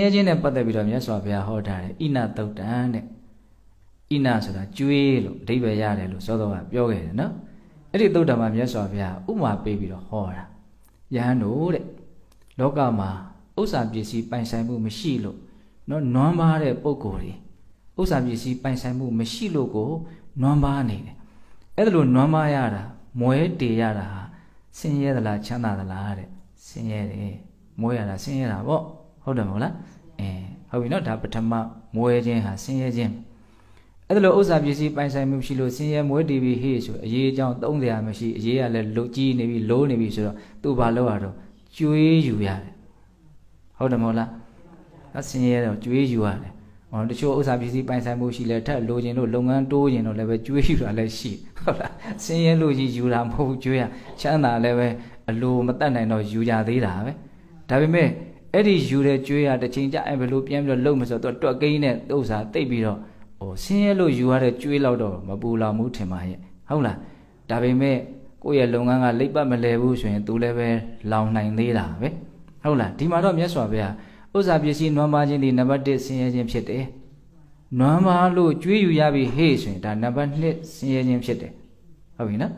ရဲချင်းနဲ့ပတ်သက်ပြီးတော့မြတ်စွာဘုရားဟောထားတယ်ဣနသုတ်တံတဲ့ဣနဆိုတာကျွေးလို့အဓိပ္ပာယ်ရတယ်လို့သောတော်ကပြောခဲ့တယ်နော်အဲ့ဒီသုတ်တံမှာမြတ်စွာဘုရားဥမာပေးပြီးတော့ဟောတာယဟန်တို့တဲ့လောကမှာဥစ္စာပစ္စည်းပိုင်ဆိုင်မှုမရှိလို့နော်နွမ်းပါတဲ့ပုံကိုယ်တွေဥစ္စာပစ္စည်းပိုင်ဆိုင်မှုမရှိလို့ကိုနွမ်းပါနေတယ်အဲ့ဒါလို့နွမ်းပါရတာမွဲတေရတာဟာဆင်းရဲသလားချမ်းသာသလားတဲ့ဆင်းရဲတယ်မွဲရတာဆင်းရဲတာပေါ့ ဟုတ်တယ်မဟုတ်လားအဲဟုတ်ပြီနော်ဒါပထမမွဲခြင်းဟာဆင်းရဲခြင်းအဲ့ဒါလို့ဥစ္စာပစ္စည်းပိုင်ဆိုင်မှုရှိလို့ဆင်းရဲမွဲတည်ပြီးဟေ့ဆိုအရေးအကြောင်းသုံးစရာမရှိအရေးကလည်းလုတ်ကြီးနေပြီလိုးနေပြီဆိုတော့သူ့ဘာလုပ်ရတော့ကျွေးယူရတယ်ဟုတ်တယ်မဟုတ်လားအဆင်းရဲတော့ကျွေးယူရတယ်ဟောတချို့ဥစ္စာပစ္စည်းပိုင်ဆိုင်မှုရှိလဲထက်လိုချင်လို့လုပ်ငန်းတိုးချင်တော့လည်းပဲကျွေးယူတာလည်းရှိဟုတ်လားဆင်းရဲလို့ကြီးယူတာမဟုတ်ဘူးကျွေးရချမ်းသာလည်းပဲအလိုမတတ်နိုင်တော့ယူကြသေးတာပဲဒါပေမဲ့ အဲ့ဒီယူတဲ့ကျွေးရတစ်ချိန်ကြအဲ့ဘယ်လိုပြန်ပြီးတော့လုံမဆိုတော့တွက်ကိန်းနဲ့ဥစ္စာတိတ်ပြီးတော့ဟိုဆင်းရဲလို့ယူရတဲ့ကျွေးလောက်တော့မပူလောင်ဘူးထင်ပါရဲ့ဟုတ်လားဒါပေမဲ့ကိုယ့်ရဲ့လုပ်ငန်းကလိပ်ပတ်မလဲဘူးဆိုရင် तू လည်းပဲလောင်နိုင်သေးတာပဲဟုတ်လားဒီမှာတော့မြတ်စွာဘုရားဥစ္စာပစ္စည်းနွမ်းပါခြင်းဒီနံပါတ်1ဆင်းရဲခြင်းဖြစ်တယ်နွမ်းပါလို့ကျွေးယူရပြီဟေ့ဆိုရင်ဒါနံပါတ်2ဆင်းရဲခြင်းဖြစ်တယ်ဟုတ်ပြီနော်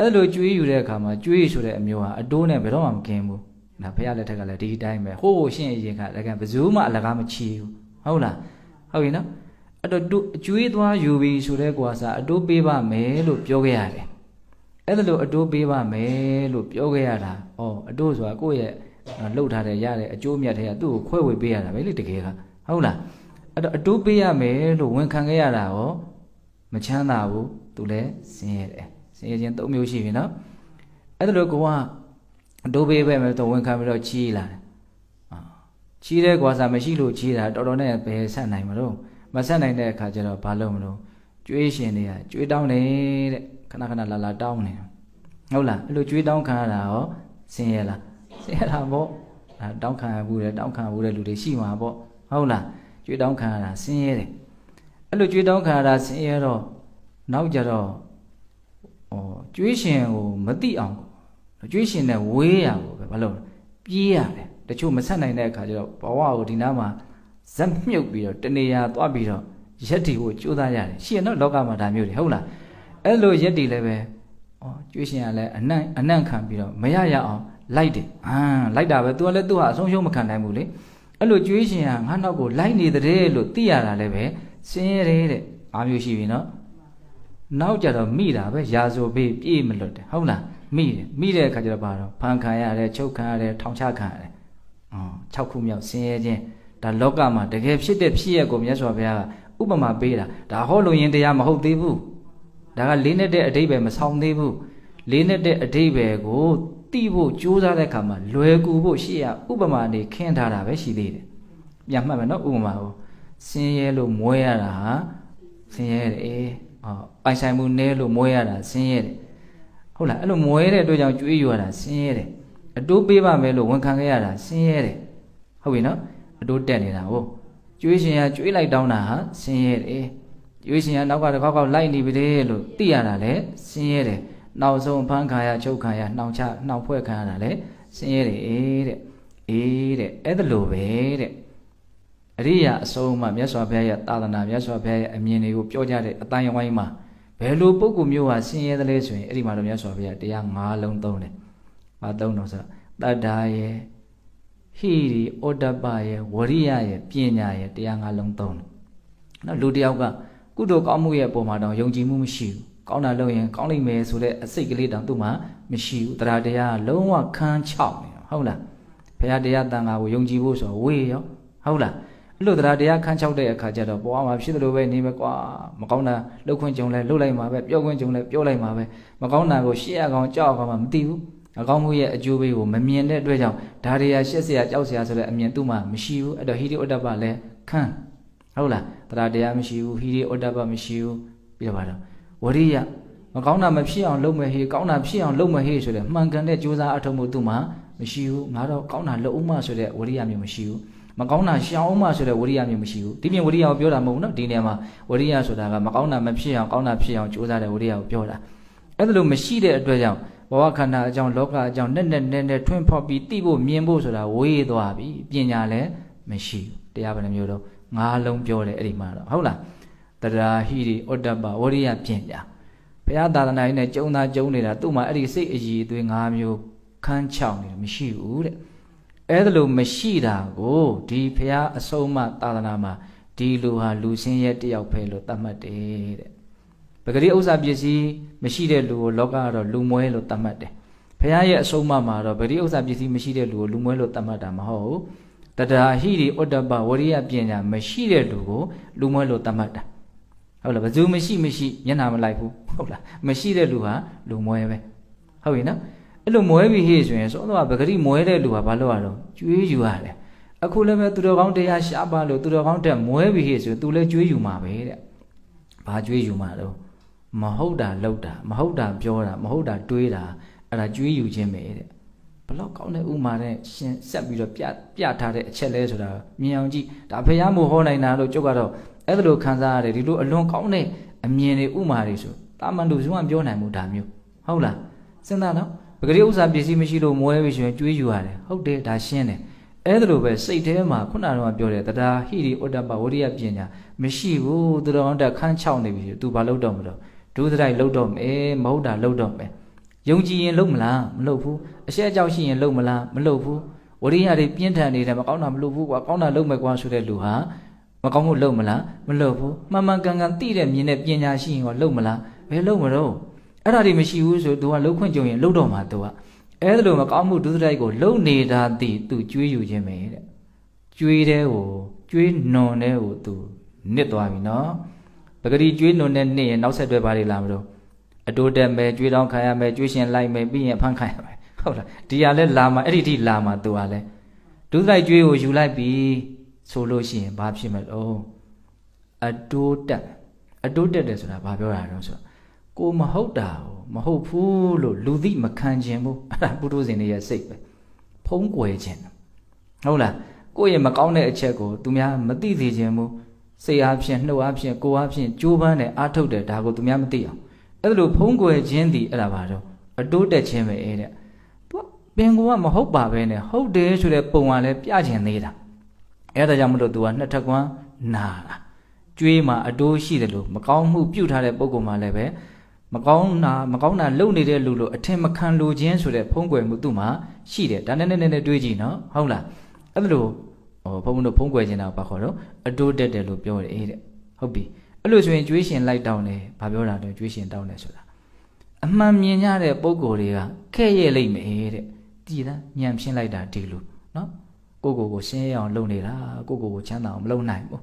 အဲ့လိုကျွေးယူတဲ့အခါမှာကျွေးဆိုတဲ့အမျိုးဟာအတိုးနဲ့ဘယ်တော့မှမကင်းဘူး ဒါဘုရားလက်ထက်ကလည်းဒီတိုင်းပဲဟိုးဟိုရှင်းအရင်ကလည်းဘယ်သူမှအလကားမချီဘူးဟုတ်လားဟုတ်ပြီနော်အဲ့တော့တို့အကျွေးသွားယူပြီဆိုတဲ့ကွာစားအတိုးပေးပါမယ်လို့ပြောခဲ့ရတယ်အဲ့ဒါလို့အတိုးပေးပါမယ်လို့ပြောခဲ့ရတာဩအတိုးဆိုတာကိုယ့်ရဲ့လှုပ်ထားတဲ့ရတဲ့အကျိုးမြတ်တွေကသူ့ကိုခွဲဝေပေးရတာပဲလေတကယ်ကဟုတ်လားအဲ့တော့အတိုးပေးရမယ်လို့ဝန်ခံခဲ့ရတာရောမချမ်းသာဘူးသူလည်းဆင်းရဲတယ်ဆင်းရဲခြင်း၃မျိုးရှိပြီနော်အဲ့ဒါလို့ကို ကအတိုးပေးပဲမယ်တော့ဝန်ခံပြီးတော့ချီးလာတယ်အာချီးတဲ့ကွာစားမရှိလို့ချီးတာတော်တော်နဲ့ပဲဆက်နိုင်မလို့မဆက်နိုင်တဲ့အခါကျတော့ဘာလုပ်မလို့ကျွေးရှင်တွေကကျွေးတောင်းတယ်တဲ့ခဏခဏလာလာတောင်းနေဟုတ်လားအဲ့လိုကျွေးတောင်းခံရတာရောဆင်းရဲလားဆင်းရဲတာပေါ့ဒါတောင်းခံရဘူးလေတောင်းခံဘူးတဲ့လူတွေရှိမှာပေါ့ဟုတ်လားကျွေးတောင်းခံရတာဆင်းရဲတယ်အဲ့လိုကျွေးတောင်းခံရတာဆင်းရဲတော့နောက်ကြတော့ဟောကျွေးရှင်ကိုမသိအောင် ကျွေးရှင်နဲ့ဝေးရကိုပဲဘာလို့ပြေးရတယ်တချို့မဆက်နိုင်တဲ့အခါကျတော့ဘဝကိုဒီနားမှာဇက်မြုပ်ပြီးတော့တနေရာသွားပြီးတော့ရက်တီကိုကြိုးစားရတယ်ရှိရင်တော့လောကမှာဒါမျိုးတွေဟုတ်လားအဲ့လိုရက်တီလည်းပဲဩကျွေးရှင်ကလည်းအနံ့အနံ့ခံပြီးတော့မရရအောင်လိုက်တယ်ဟာလိုက်တာပဲသူကလည်းသူ့ဟာအဆုံးရှုံးမခံနိုင်ဘူးလေအဲ့လိုကျွေးရှင်ကငါနောက်ကိုလိုက်နေတဲ့လို့သိရတာလည်းပဲစင်းရဲတဲ့အားမျိုးရှိပြီနော်နောက်ကြတော့မိတာပဲရာဇိုပေးပြေးမလွတ်တယ်ဟုတ်လား မိတယ်မိတဲ့အခါကျတော့ဘာတော့ဖန်ခံရတယ်ချုပ်ခံရတယ်ထောင်ချခံရတယ်အော်6ခုမြောက်ဆင်းရဲခြင်းဒါလောကမှာတကယ်ဖြစ်တဲ့ဖြစ်ရက်ကိုမြတ်စွာဘုရားကဥပမာပေးတာဒါဟောလို့ရင်တရားမဟုတ်သေးဘူးဒါကလေးနဲ့တဲ့အတိတ်ပဲမဆောင်သေးဘူးလေးနဲ့တဲ့အတိတ်ပဲကိုတိဖို့ကြိုးစားတဲ့အခါမှာလွယ်ကူဖို့ရှေ့ရဥပမာနေခင်းထားတာပဲရှိသေးတယ်ပြန်မှတ်မယ်နော်ဥပမာကိုဆင်းရဲလို့မွဲရတာဟာဆင်းရဲတယ်ဟောပိုင်ဆိုင်မှုနည်းလို့မွဲရတာဆင်းရဲတယ် ဟုတ်လားအဲ့လိုမွဲတဲ့အတွက်ကြောင့်ကြွေးယူရတာဆင်းရဲတယ်အတိုးပေးပါမယ်လို့ဝန်ခံခဲ့ရတာဆင်းရဲတယ်ဟုတ်ပြီနော်အတိုးတက်နေတာဟုတ်ကျွေးရှင်ကကျွေးလိုက်တောင်းတာဟာဆင်းရဲတယ်ကျွေးရှင်ကနောက်ကတစ်ခေါက်ခေါက်လိုက်နေပြီလေလို့သိရတာလည်းဆင်းရဲတယ်နောက်ဆုံးဖမ်းခံရချုပ်ခံရနှောင်ချနှောင်ဖွဲ့ခံရတာလည်းဆင်းရဲတယ်တဲ့အေးတဲ့အဲ့ဒါလိုပဲတဲ့အရိယာအဆုံးမှမြတ်စွာဘုရားရဲ့သာသနာမြတ်စွာဘုရားရဲ့အမြင်တွေကိုပြောကြတဲ့အတိုင်းဝိုင်းမှာ ဘယ်လိုပုဂ္ဂိုလ်မျိုးဟာဆင်းရဲသလဲဆိုရင်အဲ့ဒီမှာတော့မြတ်စွာဘုရားတရား၅လုံးသုံးတယ်။ဘာသုံးတော့ဆိုတတ္တာရဲ့ဟိရိဩတ္တပရဲ့ဝရိယရဲ့ပညာရဲ့တရား၅လုံးသုံးတယ်။နော်လူတယောက်ကကုသိုလ်ကောင်းမှုရဲ့ပုံမှာတော့ယုံကြည်မှုမရှိဘူး။ကောင်းတာလုပ်ရင်ကောင်းလိမ့်မယ်ဆိုတဲ့အစိတ်ကလေးတောင်သူ့မှာမရှိဘူး။တရားတရားလုံးဝခန်းချောက်နေဟုတ်လား။ဘုရားတရားတန်ခါကိုယုံကြည်ဖို့ဆိုဝေးရောဟုတ်လား။ အဲ့လိုသဒ္ဓါတရားခန်းချောက်တဲ့အခါကျတော့ပေါ်အောင်မှာဖြစ်တယ်လို့ပဲနေမယ်ကွာမကောင်းတာလှုပ်ခွင့်ကြုံလဲလှုပ်လိုက်မှာပဲပြောခွင့်ကြုံလဲပြောလိုက်မှာပဲမကောင်းတာကိုရှေ့ရကောင်ကြောက်ရကောင်မှမသိဘူးအကောင်းမှုရဲ့အကျိုးပေးကိုမမြင်တဲ့အတွက်ကြောင့်ဒါတွေရရှက်စရာကြောက်စရာဆိုတဲ့အမြင်သူ့မှာမရှိဘူးအဲ့တော့ဟိရိဩတ္တပလည်းခန်းဟုတ်လားတရားတရားမရှိဘူးဟိရိဩတ္တပမရှိဘူးပြီးတော့ပါတော့ဝရိယမကောင်းတာမဖြစ်အောင်လုပ်မယ်ဟေးကောင်းတာဖြစ်အောင်လုပ်မယ်ဟေးဆိုတဲ့မှန်ကန်တဲ့ကြိုးစားအထောက်မှုသူ့မှာမရှိဘူးငါတော့ကောင်းတာလုပ်ဦးမှဆိုတဲ့ဝရိယမျိုးမရှိဘူး မကောင်းတာရှောင်အောင်မှဆိုတဲ့ဝရိယမျိုးမရှိဘူးဒီပြင်ဝရိယကိုပြောတာမဟုတ်ဘူးနော်ဒီနေရာမှာဝရိယဆိုတာကမကောင်းတာမဖြစ်အောင်ကောင်းတာဖြစ်အောင်ကြိုးစားတဲ့ဝရိယကိုပြောတာအဲ့ဒါလို့မရှိတဲ့အတွက်ကြောင့်ဘဝခန္ဓာအကြောင်းလောကအကြောင်းနဲ့နဲ့နဲ့နဲ့ထွန်းဖောက်ပြီးသိဖို့မြင်ဖို့ဆိုတာဝေးသွားပြီပညာလည်းမရှိဘူးတရားဘယ်နှမျိုးတော့ငါးလုံးပြောတယ်အဲ့ဒီမှာတော့ဟုတ်လားတရာဟိရိဩတ္တပဝရိယပညာဘုရားသာသနာရေးနဲ့ကျုံသားကျုံနေတာသူ့မှာအဲ့ဒီစိတ်အည်အသွေး၅မျိုးခန်းချောင်နေတယ်မရှိဘူးတဲ့ အဲ့ဒါလို့မရှိတာကိုဒီဘုရားအဆုံးအမသာသနာမှာဒီလူဟာလူစင်းရဲ့တယောက်ပဲလို့သတ်မှတ်တယ်တဲ့ပဂရိဥစ္စာပစ္စည်းမရှိတဲ့လူကိုလောကကတော့လူမွဲလို့သတ်မှတ်တယ်ဘုရားရဲ့အဆုံးအမမှာတော့ပဂရိဥစ္စာပစ္စည်းမရှိတဲ့လူကိုလူမွဲလို့သတ်မှတ်တာမဟုတ်ဘူးတတရာဟိရိဩတ္တပဝရိယပညာမရှိတဲ့လူကိုလူမွဲလို့သတ်မှတ်တာဟုတ်လားဘယ်သူမရှိမရှိမျက်နှာမလိုက်ဘူးဟုတ်လားမရှိတဲ့လူဟာလူမွဲပဲဟုတ်ပြီနော် အဲ့လိုမွဲပြီးဟေ့ဆိုရင်စောတော့ပဂရိမွဲတဲ့လူဟာဘာလို့ရတော့ကျွေးယူရတယ်အခုလည်းပဲသူတော်ကောင်းတရားရှားပါလို့သူတော်ကောင်းတက်မွဲပြီးဟေ့ဆိုရင်သူလည်းကျွေးယူမှာပဲတဲ့ဘာကျွေးယူမှာတော့မဟုတ်တာလောက်တာမဟုတ်တာပြောတာမဟုတ်တာတွေးတာအဲ့ဒါကျွေးယူခြင်းပဲတဲ့ဘလောက်ကောင်းတဲ့ဥမာနဲ့ရှင်ဆက်ပြီးတော့ပြပြထားတဲ့အချက်လဲဆိုတာမြင်အောင်ကြည့်ဒါဖះမို့ဟောနိုင်တာလို့ကျုပ်ကတော့အဲ့ဒါလိုခံစားရတယ်ဒီလိုအလွန်ကောင်းတဲ့အမြင်တွေဥမာတွေဆိုတာမန်လူစုံကပြောနိုင်မှုဒါမျိုးဟုတ်လားစဉ်းစားနော် ပဂရိဥစ္စာပစ္စည်းမရှိလို့မွဲပြီးရှင်ကျွေးယူရတယ်ဟုတ်တယ်ဒါရှင်းတယ်အဲ့ဒါလိုပဲစိတ်ထဲမှာခုနကတော့ပြောတယ်တရားဟိရိဩတ္တပဝရိယပညာမရှိဘူးသူတော်တက်ခန်းချောက်နေပြီသူဘာလုပ်တော့မလို့ဒုသရိုက်လုပ်တော့မယ်မဟုတ်တာလုပ်တော့မယ်ယုံကြည်ရင်လုပ်မလားမလုပ်ဘူးအရှက်အကြောက်ရှိရင်လုပ်မလားမလုပ်ဘူးဝရိယတွေပြင်းထန်နေတယ်မကောင်းတာမလုပ်ဘူးကွာကောင်းတာလုပ်မယ်ကွာဆိုတဲ့လူဟာမကောင်းမှုလုပ်မလားမလုပ်ဘူးမှန်မှန်ကန်ကန်သိတဲ့မြင်တဲ့ပညာရှိရင်ကလုပ်မလားဘယ်လုပ်မလို့ အဲ့ဒါတွေမရှိဘူးဆိုသူကလှုပ်ခွင့်ကြုံရင်လှုပ်တော့မှာသူကအဲ့ဒါလိုမကောင်းမှုဒုစရိုက်ကိုလှုပ်နေတာသိသူကျွေးယူခြင်းပဲတဲ့ကျွေးတဲ့ကိုကျွေးနွန်တဲ့ကိုသူနစ်သွားပြီနော်ပဂတိကျွေးနွန်တဲ့နေ့ရင်နောက်ဆက်တွဲပါလေလားမလို့အတိုးတက်မယ်ကျွေးတောင်းခံရမယ်ကျွေးရှင်လိုက်မယ်ပြီးရင်ဖန်ခံရမယ်ဟုတ်လားဒီဟာလဲလာမှာအဲ့ဒီထိလာမှာသူကလဲဒုစရိုက်ကျွေးကိုယူလိုက်ပြီးဆိုလို့ရှိရင်ဘာဖြစ်မလို့အတိုးတက်အတိုးတက်တယ်ဆိုတာဘာပြောတာလဲဆိုတော့ ကိုမဟုတ်တာကိုမဟုတ်ဘူးလို့လူသိမခံခြင်းဘူးအဲ့ဒါပုထုဇဉ်တွေရဲ့စိတ်ပဲဖုံးကွယ်ခြင်းဟုတ်လားကိုယ့်ရဲ့မကောင်းတဲ့အချက်ကိုသူများမသိစေခြင်းဘူးစိတ်အားဖြင့်နှုတ်အားဖြင့်ကိုယ်အားဖြင့်ကြိုးပမ်းတယ်အားထုတ်တယ်ဒါကိုသူများမသိအောင်အဲ့ဒါလို့ဖုံးကွယ်ခြင်းဒီအဲ့ဒါပါတော့အတိုးတက်ခြင်းပဲတဲ့သူကပင်ကိုကမဟုတ်ပါပဲနဲ့ဟုတ်တယ်ဆိုတဲ့ပုံကလည်းပြခြင်းသေးတာအဲ့ဒါကြောင့်မလို့သူကနှစ်ထပ်ကွမ်းနာတာကျွေးမှာအတိုးရှိတယ်လို့မကောင်းမှုပြုတ်ထားတဲ့ပုံကမှလည်းပဲ မကောင်းတာမကောင်းတာလုပ်နေတဲ့လူလို့အထင်မခံလိုခြင်းဆိုတဲ့ဖုံးကွယ်မှုသူ့မှာရှိတယ်ဒါနဲ့နဲ့နဲ့တွေးကြည့်နော်ဟုတ်လားအဲ့ဒါလို့ဟိုဘုန်းဘုန်းတို့ဖုံးကွယ်ခြင်းတာဘာခေါ်တော့အတိုးတက်တယ်လို့ပြောတယ်တဲ့ဟုတ်ပြီအဲ့လိုဆိုရင်ကျွေးရှင်လိုက်တောင်းတယ်ဘာပြောတာလဲကျွေးရှင်တောင်းတယ်ဆိုတာအမှန်မြင်ကြတဲ့ပုံကိုယ်တွေကခဲ့ရဲ့လိမ့်မယ်တဲ့ကြည်သားညံဖြင်းလိုက်တာဒီလိုနော်ကိုကိုကိုရှင်းရအောင်လုပ်နေတာကိုကိုကိုချမ်းသာအောင်မလုပ်နိုင်ဘူး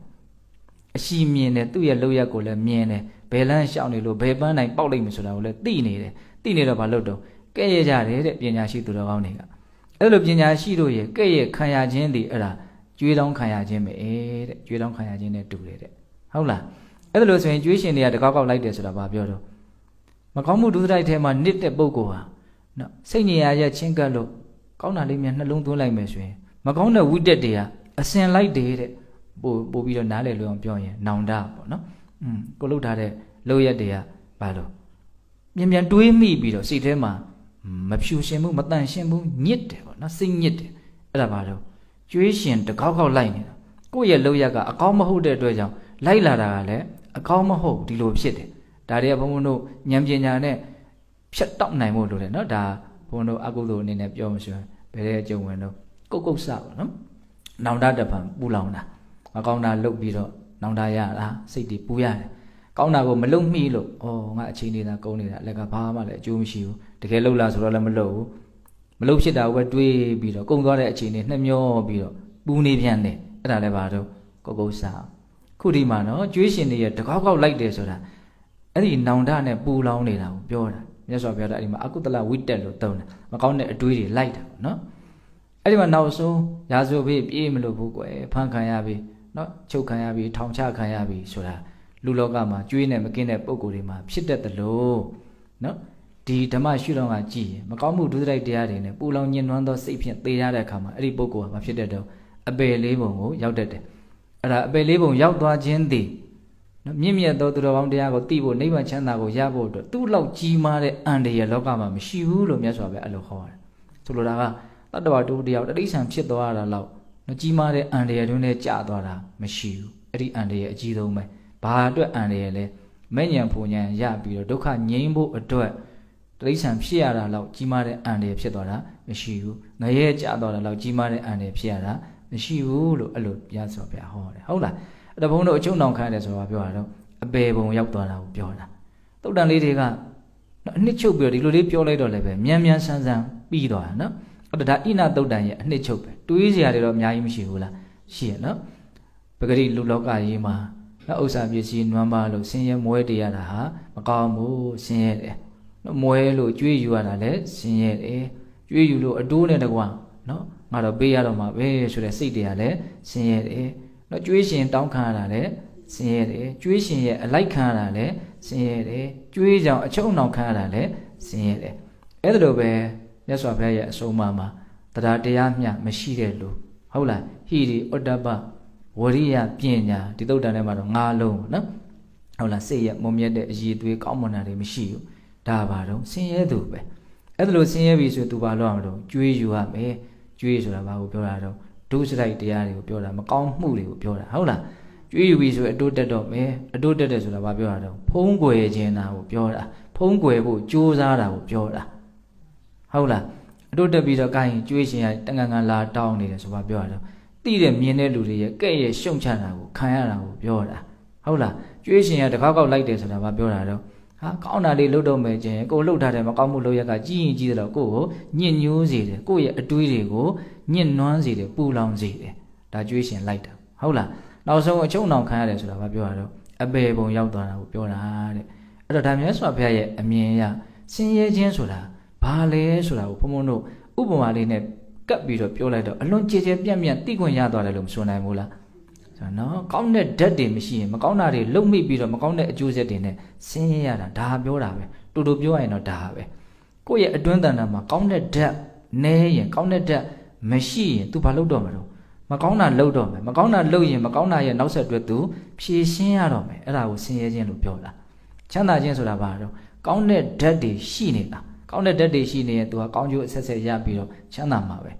အရှိမြင်တယ်သူ့ရဲ့လောက်ရက်ကိုလည်းမြင်တယ် ဘယ်လန်းရှောင်းနေလို့ဘယ်ပန်းနိုင်ပေါက်လိုက်မယ်ဆိုတာကိုလည်းသိနေတယ်သိနေတော့ဘာလုပ်တော့ကဲ့ရဲ့ကြတယ်တဲ့ပညာရှိသူတော်ကောင်းတွေကအဲ့လိုပညာရှိတို့ရဲ့ကဲ့ရဲ့ခံရခြင်းဒီအဲ့ဒါကျွေးတောင်းခံရခြင်းပဲတဲ့ကျွေးတောင်းခံရခြင်းနဲ့တူတယ်တဲ့ဟုတ်လားအဲ့ဒါလို့ဆိုရင်ကျွေးရှင်တွေကတကောက်ကောက်လိုက်တယ်ဆိုတာဘာပြောတော့မကောင်းမှုဒုစရိုက်ထဲမှာနစ်တဲ့ပုဂ္ဂိုလ်ဟာနော်စိတ်ညစ်ရရချင်းကပ်လို့ကောင်းတာလေးများနှလုံးသွင်းလိုက်မယ်ဆိုရင်မကောင်းတဲ့ဝိတက်တွေဟာအစင်လိုက်တယ်တဲ့ပို့ပို့ပြီးတော့နားလည်လို့အောင်ပြောရင်နောင်တပေါ့နော် อืมကိုလှုပ်ထားတဲ့လောက်ရက်တွေကဘာလို့မြန်မြန်တွေးမိပြီးတော့စိတ်ထဲမှာမဖြူရှင်ဘူးမတန့်ရှင်းဘူးညစ်တယ်ပေါ့နော်စိတ်ညစ်တယ်အဲ့ဒါဘာလို့ကျွေးရှင်တကောက်ကောက်လိုက်နေတာကိုယ့်ရဲ့လောက်ရက်ကအကောင်းမဟုတ်တဲ့အတွက်ကြောင့်လိုက်လာတာကလည်းအကောင်းမဟုတ်ဒီလိုဖြစ်တယ်ဒါတွေကဘုန်းဘုန်းတို့ဉာဏ်ပညာနဲ့ဖြတ်တောက်နိုင်ဖို့လိုတယ်နော်ဒါဘုန်းတို့အကုသိုလ်အနေနဲ့ပြောမှဆိုရင်ဘယ်တဲ့အကျုံဝင်တော့ကုတ်ကုတ်ဆပေါ့နော်နောင်တတပံပူလောင်တာမကောင်းတာလုပ်ပြီးတော့ နောင်တရတာစိတ်တွေပူရတယ်ကောင်းတာကိုမလုံမိလို့ဩငါအချိန်နေတာကုန်းနေတာအလက်ကဘာမှလည်းအကျိုးမရှိဘူးတကယ်လှုပ်လာဆိုတော့လည်းမလှုပ်ဘူးမလှုပ်ဖြစ်တာကိုပဲတွေးပြီးတော့ကုန်းသွားတဲ့အချိန်တွေနှမျောပြီးတော့ပူနေပြန်တယ်အဲ့ဒါလည်းပါတော့ကုတ်ကုတ်ဆခုဒီမှာနော်ကျွေးရှင်တွေရဲ့တကောက်ကောက်လိုက်တယ်ဆိုတာအဲ့ဒီနောင်တနဲ့ပူလောင်နေတာကိုပြောတာမြတ်စွာဘုရားကအဲ့ဒီမှာအကုတလဝိတက်လို့သုံးတယ်မကောင်းတဲ့အတွေးတွေလိုက်တာပေါ့နော်အဲ့ဒီမှာနောက်ဆုံးရာဇဝဘေးပြေးမလို့ဘူးကွယ်ဖန်ခံရပြီ နော်ချုပ်ခံရပြီထောင်ချခံရပြီဆိုတာလူလောကမှာကျွေးနေမကင်းတဲ့ပုံကိုယ်တွေမှာဖြစ်တတ်တယ်လို့နော်ဒီဓမ္မရှုတော်ကကြည်ရင်မကောင်းမှုဒုစရိုက်တရားတွေနဲ့ပူလောင်ညှဉ်းနှွမ်းသောစိတ်ဖြင့်သေရတဲ့အခါမှာအဲ့ဒီပုံကိုယ်ကမဖြစ်တတ်တော့အပယ်လေးပုံကိုရောက်တတ်တယ်အဲ့ဒါအပယ်လေးပုံရောက်သွားခြင်းသည်နော်မြင့်မြတ်သောသူတော်ကောင်းတရားကိုသိဖို့နိဗ္ဗာန်ချမ်းသာကိုရဖို့အတွက်သူ့လောက်ကြီးမားတဲ့အန္တရာယ်လောကမှာမရှိဘူးလို့မြတ်စွာဘုရားအဲ့လိုဟောတယ်ဆိုလိုတာကတတ္တဝါတူတယောက်တတိဆံဖြစ်သွားတာလောက်နော် ကြီးမားတဲ့အန္တရာယ်တွင်းနဲ့ကြာသွားတာမရှိဘူးအဲ့ဒီအန္တရာယ်အကြီးဆုံးပဲဘာအတွက်အန္တရာယ်လဲမဲ့ညံဖူညံရပြီးတော့ဒုက္ခငြိမ်းဖို့အတွက်တိရစ္ဆာန်ဖြစ်ရတာလောက်ကြီးမားတဲ့အန္တရာယ်ဖြစ်သွားတာမရှိဘူးငရဲကြာသွားတာလောက်ကြီးမားတဲ့အန္တရာယ်ဖြစ်ရတာမရှိဘူးလို့အဲ့လိုပြဆိုပြဟောတယ်ဟုတ်လားအဲ့ဒါဘုန်းတို့အချုံအောင်ခံရတယ်ဆိုတာပြောတာတော့အပေပုံရောက်သွားတာကိုပြောတာတုတ်တန်လေးတွေကနော်အနှစ်ချုပ်ပြီးတော့ဒီလိုလေးပြောလိုက်တော့လည်းပဲမြန်မြန်ဆန်းဆန်းပြီးသွားတာနော်အဲ့ဒါဒါဣနာတုတ်တန်ရဲ့အနှစ်ချုပ်ပဲ တွေးစရာတွေတော့အများကြီးမရှိဘူးလားရှိရနော်ပဂရိလူလောကကြီးမှာနော်ဥစ္စာပစ္စည်းနွမ်းပါလို့ဆင်းရဲမွဲတရားတာဟာမကောင်းဘူးဆင်းရဲတယ်နော်မွဲလို့ကြွေးယူရတာလည်းဆင်းရဲတယ်ကြွေးယူလို့အတိုးနဲ့တကွာနော်ငါတော့ပေးရတော့မှာပဲဆိုတဲ့စိတ်တွေကလည်းဆင်းရဲတယ်နော်ကြွေးရှင်တောင်းခံရတာလည်းဆင်းရဲတယ်ကြွေးရှင်ရဲ့အလိုက်ခံရတာလည်းဆင်းရဲတယ်ကြွေးကြောင်အချုံအောင်ခံရတာလည်းဆင်းရဲတယ်အဲ့ဒါလိုပဲမြတ်စွာဘုရားရဲ့အဆုံးအမမှာ တရားတရားမျှမရှိတဲ့လူဟုတ်လားဟိရိဩတ္တပဝရိယပညာဒီသုတ်တန်ထဲမှာတော့ငါးလုံးပေါ့နော်ဟုတ်လားစိတ်ရဲ့မုံမြတ်တဲ့အည်သွေးကောင်းမွန်တာတွေမရှိဘူးဒါပါတော့ဆင်းရဲသူပဲအဲ့ဒါလိုဆင်းရဲပြီဆိုသူဘာလို့ရမလို့ကြွေးယူရမယ်ကြွေးဆိုတာဘာကိုပြောတာတော့ဒုစရိုက်တရားတွေကိုပြောတာမကောင်းမှုတွေကိုပြောတာဟုတ်လားကျွေးယူပြီဆိုအတိုးတက်တော့မယ်အတိုးတက်တယ်ဆိုတာဘာပြောတာတော့ဖုံးကွယ်ခြင်းတာကိုပြောတာဖုံးကွယ်ဖို့ကြိုးစားတာကိုပြောတာဟုတ်လား အတိုးတက်ပြီးတော့ကိုင်းကျွေးရှင်ရတန်ကန်ကန်လာတောင်းနေတယ်ဆိုဘာပြောတာတော့တိတဲ့မြင်တဲ့လူတွေရဲ့ကဲ့ရဲ့ရှုံချတာကိုခံရတာကိုပြောတာဟုတ်လားကျွေးရှင်ရတကောက်ကောက်လိုက်တယ်ဆိုတာဘာပြောတာတော့ဟာကောင်းတာလေးလှုပ်တော့မယ်ခြင်းကိုလှုပ်ထားတယ်မကောင်းမှုလှုပ်ရက်ကကြီးရင်ကြီးတယ်တော့ကိုကိုညစ်ညိုးစေတယ်ကိုရဲ့အတွေးတွေကိုညစ်နွမ်းစေတယ်ပူလောင်စေတယ်ဒါကျွေးရှင်လိုက်တာဟုတ်လားနောက်ဆုံးအချုံအောင်ခံရတယ်ဆိုတာဘာပြောတာတော့အပေပုံရောက်သွားတာကိုပြောတာတဲ့အဲ့တော့ဒါမြတ်စွာဘုရားရဲ့အမြင်အရဆင်းရဲခြင်းဆိုတာ ဘာလဲဆိုတာကိုဘုံဘုံတို့ဥပမာလေးနဲ့ကပ်ပြီးတော့ပြောလိုက်တော့အလွန်ကြည်ကြဲပြန့်ပြန့်သိခွင့်ရသွားတယ်လို့မဆိုနိုင်ဘူးလားဆိုတော့နော်ကောင်းတဲ့ဓာတ်တွေမရှိရင်မကောင်းတာတွေလုံမိပြီးတော့မကောင်းတဲ့အကျိုးဆက်တွေနဲ့ဆင်းရဲရတာဒါပြောတာပဲတူတူပြောရရင်တော့ဒါပဲကိုယ့်ရဲ့အတွင်းတန်တာမှာကောင်းတဲ့ဓာတ်နဲရင်ကောင်းတဲ့ဓာတ်မရှိရင် तू ဘာလုပ်တော့မှာတော့မကောင်းတာလုပ်တော့မယ်မကောင်းတာလုပ်ရင်မကောင်းတာရဲ့နောက်ဆက်တွဲသူဖြည့်ရှင်းရတော့မယ်အဲ့ဒါကိုဆင်းရဲခြင်းလို့ပြောတာချမ်းသာခြင်းဆိုတာဘာတော့ကောင်းတဲ့ဓာတ်တွေရှိနေတာ ကောင်းတဲ့ဓာတ်တွေရှိနေရင် तू ကကောင်းကျိုးအဆက်ဆက်ရပြီးတော့ချမ်းသာမှာပဲ